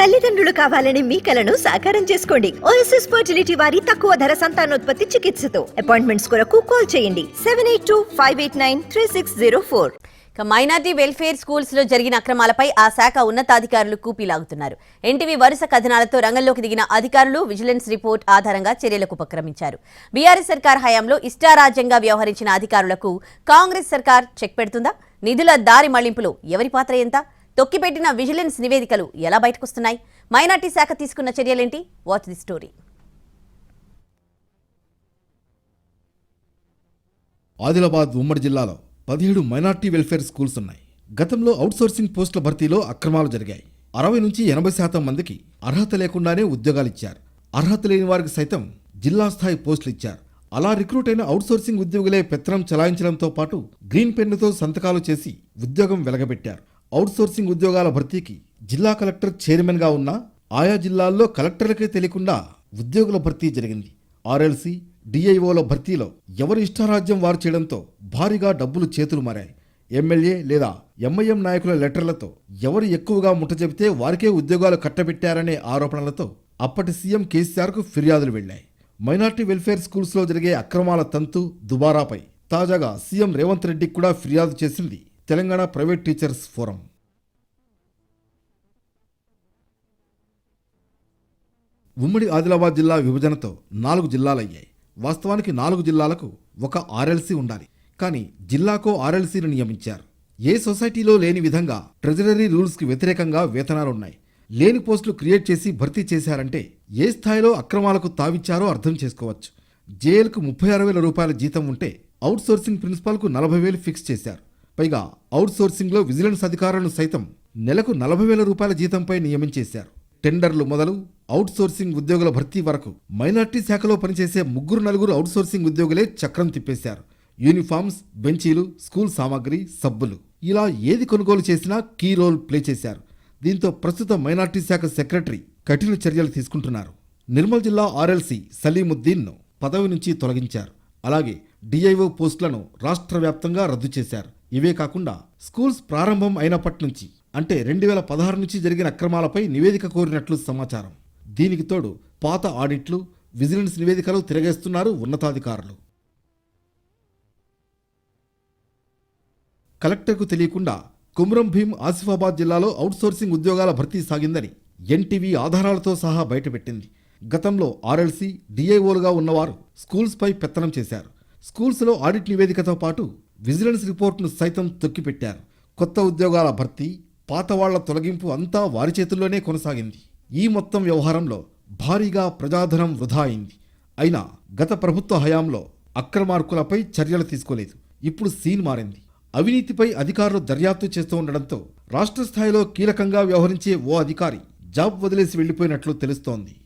తల్లిదండ్రులు కావాలని మీ కలను సాకారం చేసుకోండి. ఓఎస్ఎస్ ఫర్టిలిటీ వారి తక్కువ ధర సంతానోత్పత్తి చికిత్సతో. అపాయింట్మెంట్స్ కొరకు కాల్ చేయండి. Seven eight two five eight nine three six zero four minority welfare స్కూల్స్లో జరిగిన అక్రమాలపై ఆ శాఖ ఉన్నతాధికారులు కూపీలాగుతున్నారు ఎన్టీవీ వరుస కథనాలతో రంగంలోకి దిగిన అధికారులు విజిలెన్స్ రిపోర్ట్ ఆధారంగా చర్యలకు ఉపక్రమించారు. బీఆర్ఎస్ సర్కార్ హయాంలో ఇష్టారాజ్యంగా వ్యవహరించిన అధికారులకు కాంగ్రెస్ సర్కార్ చెక్ పెడుతుందా? నిధుల దారి మళ్ళింపులో ఎవరి పాత్ర ఎంత? తొక్కిపెట్టిన విజిలెన్స్ నివేదికలు ఎలా బయటకొస్తున్నాయి? మైనార్టీ శాఖ తీసుకున్న చర్యలేంటి? వాచ్ ది స్టోరీ ఆదిలాబాద్ ఉమ్మడి జిల్లాలో పదిహేడు మైనార్టీ వెల్ఫేర్ స్కూల్స్ ఉన్నాయి. గతంలో అవుట్సోర్సింగ్ పోస్టుల భర్తీలో అక్రమాలు జరిగాయి. అరవై నుంచి ఎనభై శాతం మందికి అర్హత లేకుండానే ఉద్యోగాలు ఇచ్చారు. అర్హత లేని వారికి సైతం జిల్లా స్థాయి పోస్టులు ఇచ్చారు. అలా రిక్రూట్ అయిన అవుట్సోర్సింగ్ ఉద్యోగులే పెత్తనం చలాయించడంతో పాటు గ్రీన్ పెన్నుతో సంతకాలు చేసి ఉద్యోగం వెలగబెట్టారు. అవుట్సోర్సింగ్ ఉద్యోగాల భర్తీకి జిల్లా కలెక్టర్ చైర్మన్గా ఉన్న ఆయా జిల్లాల్లో కలెక్టర్లకే తెలియకుండా ఉద్యోగుల భర్తీ జరిగింది. ఆర్ఎల్సీ డిఐఓల భర్తీలో ఎవరి ఇష్టారాజ్యం వారు చేయడంతో భారీగా డబ్బులు చేతులు మారాయి. ఎమ్మెల్యే లేదా ఎంఐఎం నాయకుల లెటర్లతో ఎవరు ఎక్కువగా ముట్టజెబితే వారికే ఉద్యోగాలు కట్టబెట్టారనే ఆరోపణలతో అప్పటి సీఎం కేసీఆర్కు ఫిర్యాదులు వెళ్ళాయి మైనార్టీ వెల్ఫేర్ స్కూల్స్లో జరిగే అక్రమాల తంతు దుబారాపై తాజాగా సీఎం రేవంత్ రెడ్డికి కూడా ఫిర్యాదు చేసింది తెలంగాణ ప్రైవేట్ టీచర్స్ ఫోరం. ఉమ్మడి ఆదిలాబాద్ జిల్లా విభజనతో నాలుగు జిల్లాలయ్యాయి. వాస్తవానికి నాలుగు జిల్లాలకు ఒక ఆర్ఎల్సీ ఉండాలి. కానీ జిల్లాకో ఆర్ఎల్సీని నియమించారు. ఏ సొసైటీలో లేని విధంగా ట్రెజరీ రూల్స్కి వ్యతిరేకంగా వేతనాలున్నాయి. లేని పోస్టులు క్రియేట్ చేసి భర్తీ చేశారంటే ఏ స్థాయిలో అక్రమాలకు తావిచ్చారో అర్థం చేసుకోవచ్చు. జేఎల్కు ముప్పై ఆరు వేల రూపాయల జీతం ఉంటే అవుట్సోర్సింగ్ ప్రిన్సిపాల్కు నలభై వేలు ఫిక్స్ చేశారు. పైగా అవుట్సోర్సింగ్లో విజిలెన్స్ అధికారులను సైతం నెలకు నలభై వేల రూపాయల జీతంపై నియమించేశారు. టెండర్లు మొదలు అవుట్సోర్సింగ్ ఉద్యోగుల భర్తీ వరకు మైనార్టీ శాఖలో పనిచేసే ముగ్గురు నలుగురు అవుట్సోర్సింగ్ ఉద్యోగులే చక్రం తిప్పేశారు. యూనిఫామ్స్ బెంచీలు స్కూల్ సామాగ్రి సబ్బులు. ఇలా ఏది కొనుగోలు చేసినా కీ రోల్ ప్లే చేశారు. దీంతో ప్రస్తుత మైనార్టీ శాఖ సెక్రటరీ కఠిన చర్యలు తీసుకుంటున్నారు. నిర్మల్ జిల్లా ఆర్ఎల్సీ సలీముద్దీన్ను పదవి నుంచి తొలగించారు. అలాగే డిఐఓ పోస్టులను రాష్ట్ర వ్యాప్తంగా రద్దు చేశారు. ఇవే కాకుండా స్కూల్స్ ప్రారంభం అయినప్పటి నుంచి అంటే రెండు వేల పదహారు నుంచి జరిగిన అక్రమాలపై నివేదిక కోరినట్లు సమాచారం. దీనికి తోడు పాత ఆడిట్లు విజిలెన్స్ నివేదికలు తిరగేస్తున్నారు ఉన్నతాధికారులు. కలెక్టర్కు తెలియకుండా కుమ్రం భీం ఆసిఫాబాద్ జిల్లాలో అవుట్సోర్సింగ్ ఉద్యోగాల భర్తీ సాగిందని ఎన్టీవీ ఆధారాలతో సహా బయటపెట్టింది. గతంలో ఆర్ఎల్సీ డిఐఓలుగా ఉన్నవారు స్కూల్స్పై పెత్తనం చేశారు. స్కూల్స్లో ఆడిట్ నివేదికతో పాటు విజిలెన్స్ రిపోర్ట్ను సైతం తొక్కిపెట్టారు. కొత్త ఉద్యోగాల భర్తీ పాత వాళ్ళ తొలగింపు అంతా వారి చేతుల్లోనే కొనసాగింది. ఈ మొత్తం వ్యవహారంలో భారీగా ప్రజాధనం వృధా అయింది. అయినా గత ప్రభుత్వ హయాంలో అక్రమార్కులపై చర్యలు తీసుకోలేదు. ఇప్పుడు సీన్ మారింది. అవినీతిపై అధికారులు దర్యాప్తు చేస్తూ ఉండడంతో రాష్ట్ర స్థాయిలో కీలకంగా వ్యవహరించే ఓ అధికారి జాబ్ వదిలేసి వెళ్ళిపోయినట్లు తెలుస్తోంది.